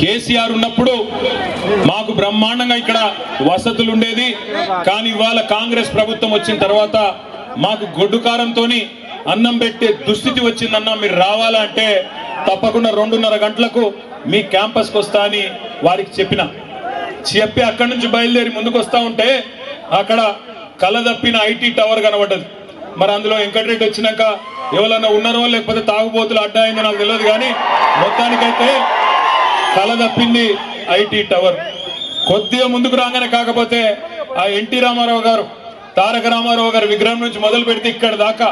కేసీఆర్ ఉన్నప్పుడు మాకు బ్రహ్మాండంగా ఇక్కడ వసతులు ఉండేది. కానీ ఇవాళ కాంగ్రెస్ ప్రభుత్వం వచ్చిన తర్వాత మాకు గొడ్డు కారంతో అన్నం పెట్టే దుస్థితి వచ్చిందన్నా మీరు రావాలంటే తప్పకుండా రెండున్నర గంటలకు మీ క్యాంపస్కి వస్తా అని వారికి చెప్పిన. చెప్పి అక్కడి నుంచి బయలుదేరి ముందుకు వస్తా ఉంటే అక్కడ కలదప్పిన ఐటీ టవర్ కనబడ్డది. మరి అందులో వెంకటరెడ్డి వచ్చినాక ఎవరన్నా ఉన్నారో లేకపోతే తాగుబోతులు అడ్డా అయిందో నాకు తెలియదు కానీ మొత్తానికైతే కల తప్పింది ఐటీ టవర్. కొద్దిగా ముందుకు రాగానే కాకపోతే ఆ ఎన్టీ రామారావు గారు తారక రామారావు గారు విగ్రహం నుంచి మొదలు పెడితే ఇక్కడ దాకా.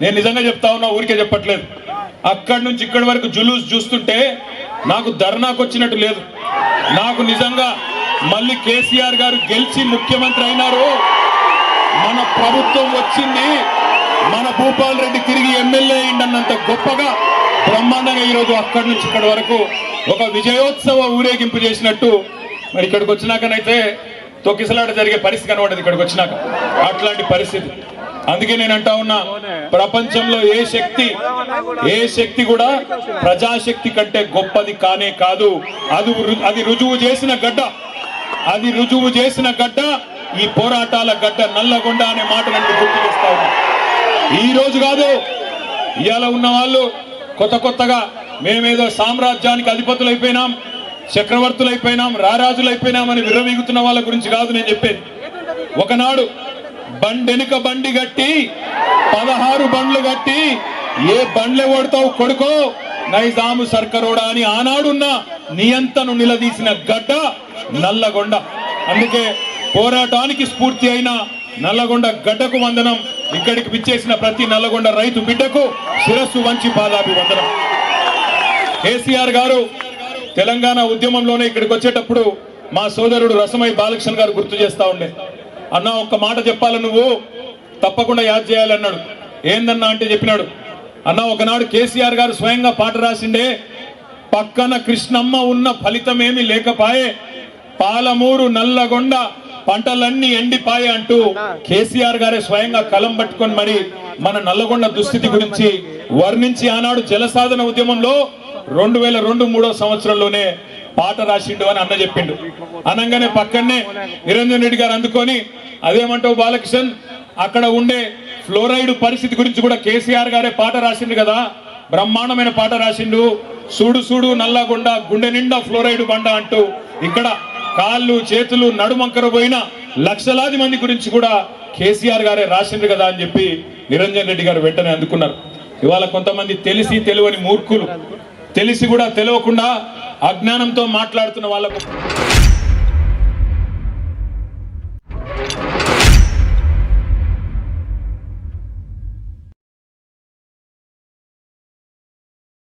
నేను నిజంగా చెప్తా ఉన్నా ఊరికే చెప్పట్లేదు. అక్కడి నుంచి ఇక్కడి వరకు జులూస్ చూస్తుంటే నాకు ధర్నాకు వచ్చినట్టు లేదు. నాకు నిజంగా మళ్ళీ కేసీఆర్ గారు గెలిచి ముఖ్యమంత్రి అయినారు. మన ప్రభుత్వం వచ్చింది. మన భూపాల్ రెడ్డి తిరిగి ఎమ్మెల్యే అయిందన్నంత గొప్పగా బ్రహ్మాండంగా ఈరోజు అక్కడి నుంచి ఇక్కడి వరకు ఒక విజయోత్సవ ఊరేగింపు చేసినట్టు మరి ఇక్కడికి వచ్చినాకనైతే తొక్కిసలాట జరిగే పరిస్థితి కనబడదు ఇక్కడికి వచ్చినాక. అట్లాంటి పరిస్థితి. అందుకే నేను అంటా ఉన్నా ప్రపంచంలో ఏ శక్తి ఏ శక్తి కూడా ప్రజాశక్తి కంటే గొప్పది కానే కాదు. అది అది రుజువు చేసిన గడ్డ. అది రుజువు చేసిన గడ్డ ఈ పోరాటాల గడ్డ నల్లగొండ అనే మాట నన్ను గుర్తు చేస్తా ఉన్నా. ఈ రోజు కాదు ఇవాళ ఉన్న వాళ్ళు కొత్త కొత్తగా మేమేదో సామ్రాజ్యానికి అధిపతులు అయిపోయినాం చక్రవర్తులు అయిపోయినాం రారాజులు అయిపోయినామని విర్రవీగుతున్న వాళ్ళ గురించి కాదు నేను చెప్పేది. ఒకనాడు బండెనుక బండి గట్టి పదహారు బండ్లు గట్టి ఏ బండ్లే ఓడతావు కొడుకో నైజాము సర్కరోడా అని ఆనాడున్న నియంతను నిలదీసిన గడ్డ నల్లగొండ. అందుకే పోరాటానికి స్ఫూర్తి అయిన నల్లగొండ గడ్డకు వందనం ఇక్కడికి పిచ్చేసిన ప్రతి నల్లగొండ రైతు బిడ్డకు శిరస్సు వంచి పాదాభివందనం. కేసీఆర్ గారు తెలంగాణ ఉద్యమంలోనే ఇక్కడికి వచ్చేటప్పుడు మా సోదరుడు రసమై బాలకృష్ణ గారు గుర్తు చేస్తా ఉండే. అన్న ఒక్క మాట చెప్పాలి నువ్వు. తప్పకుండా యాద్ చేయాలన్నాడు ఏందన్నా? అంటే చెప్పినాడు. అన్న ఒకనాడు కేసీఆర్ గారు స్వయంగా పాట రాసిండే పక్కన కృష్ణమ్మ ఉన్న ఫలితమేమి లేకపాయే పాలమూరు నల్లగొండ పంటలన్నీ ఎండిపాయే అంటూ కేసీఆర్ గారే స్వయంగా కలం పట్టుకొని మరి మన నల్లగొండ దుస్థితి గురించి వర్ణించి ఆనాడు జలసాధన ఉద్యమంలో రెండు వేల రెండు మూడో సంవత్సరంలోనే పాట రాసిండు అని అన్న చెప్పిండు. అనగానే పక్కనే నిరంజన్ రెడ్డి గారు అందుకొని అదేమంటావు బాలకిషన్ అక్కడ ఉండే ఫ్లోరైడ్ పరిస్థితి గురించి కూడా కేసీఆర్ గారే పాట రాసిండు కదా బ్రహ్మాండమైన పాట రాసిండు. సూడు సూడు నల్లగొండ గుండె నిండా ఫ్లోరైడ్ బండ అంటూ ఇక్కడ కాళ్ళు చేతులు నడుమంకర పోయిన లక్షలాది మంది గురించి కూడా కేసీఆర్ గారే రాసిండు కదా అని చెప్పి నిరంజన్ రెడ్డి గారు వెంటనే అందుకున్నారు. ఇవాళ కొంతమంది తెలిసి తెలివని మూర్ఖులు. తెలిసి కూడా తెలియకుండా అజ్ఞానంతో మాట్లాడుతున్న వాళ్ళకు